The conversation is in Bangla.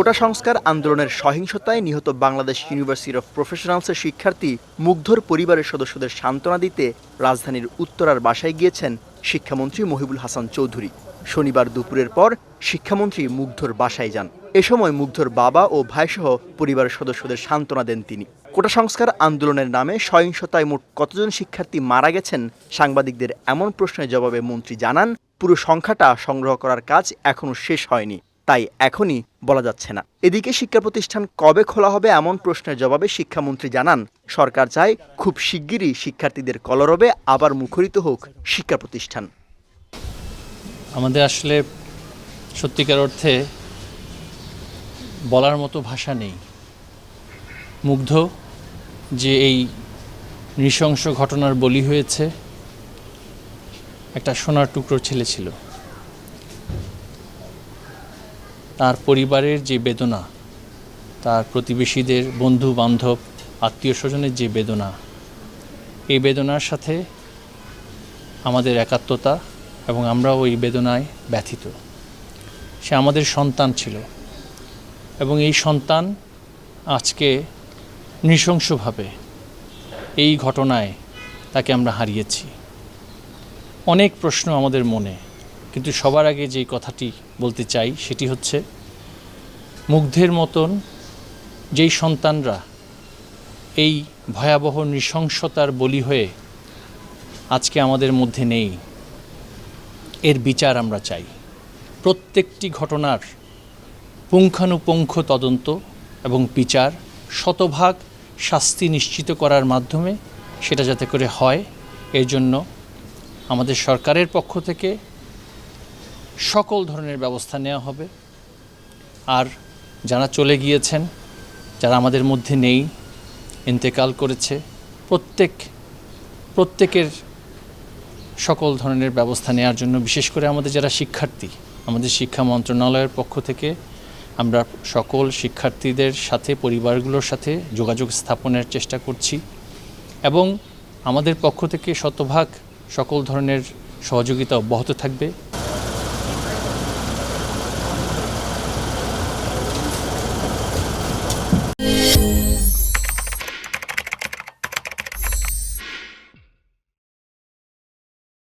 কোটা সংস্কার আন্দোলনের সহিংসতায় নিহত বাংলাদেশ ইউনিভার্সিটি অফ প্রফেশনালসের শিক্ষার্থী মুগ্ধর পরিবারের সদস্যদের সান্ত্বনা দিতে রাজধানীর উত্তরার বাসায় গিয়েছেন শিক্ষামন্ত্রী মহিবুল হাসান চৌধুরী। শনিবার দুপুরের পর শিক্ষামন্ত্রী মুগ্ধর বাসায় যান। এ সময় মুগ্ধর বাবা ও ভাইসহ পরিবারের সদস্যদের সান্ত্বনা দেন তিনি। কোটা সংস্কার আন্দোলনের নামে সহিংসতায় মোট কতজন শিক্ষার্থী মারা গেছেন সাংবাদিকদের এমন প্রশ্নের জবাবে মন্ত্রী জানান, পুরো সংখ্যাটা সংগ্রহ করার কাজ এখনও শেষ হয়নি। তাই এখনই বলা যাচ্ছে না। এদিকে শিক্ষা প্রতিষ্ঠান কবে খোলা হবে এমন প্রশ্নের জবাবে শিক্ষামন্ত্রী জানান, সরকার চায় খুব শিগগিরই শিক্ষার্থীদের কলরবে আবার মুখরিত হোক শিক্ষা প্রতিষ্ঠান। আমাদের আসলে সত্যিকার অর্থে বলার মতো ভাষা নেই। মুগ্ধ যে এই নৃশংস ঘটনার বলি হয়েছে, একটা সোনার টুকরো ছেলে ছিল। তার পরিবারের যে বেদনা, তার প্রতিবেশীদের বন্ধু বান্ধব আত্মীয় স্বজনের যে বেদনা, এই বেদনার সাথে আমাদের একাত্মতা এবং আমরা ওই বেদনায় ব্যথিত। সে আমাদের সন্তান ছিল এবং এই সন্তান আজকে নৃশংসভাবে এই ঘটনায় তাকে আমরা হারিয়েছি। অনেক প্রশ্ন আমাদের মনে কিন্তু সবার আগে যে কথাটি বলতে চাই সেটি হচ্ছে, মুগ্ধের মতন যেই সন্তানরা এই ভয়াবহ নৃশংসতার বলি হয়ে আজকে আমাদের মধ্যে নেই, এর বিচার আমরা চাই। প্রত্যেকটি ঘটনার পুঙ্খানুপুঙ্খ তদন্ত এবং বিচার, শতভাগ শাস্তি নিশ্চিত করার মাধ্যমে সেটা যাতে করে হয়, এর জন্য আমাদের সরকারের পক্ষ থেকে সকল ধরনের ব্যবস্থা নেওয়া হবে। আর যারা চলে গিয়েছেন, যারা আমাদের মধ্যে নেই, ইন্তেকাল করেছে, প্রত্যেক, প্রত্যেকের সকল ধরনের ব্যবস্থা নেওয়ার জন্য, বিশেষ করে আমাদের যারা শিক্ষার্থী, আমাদের শিক্ষা মন্ত্রণালয়ের পক্ষ থেকে আমরা সকল শিক্ষার্থীদের সাথে, পরিবারগুলোর সাথে যোগাযোগ স্থাপনের চেষ্টা করছি এবং আমাদের পক্ষ থেকে শতভাগ সকল ধরনের সহযোগিতা অব্যাহত থাকবে।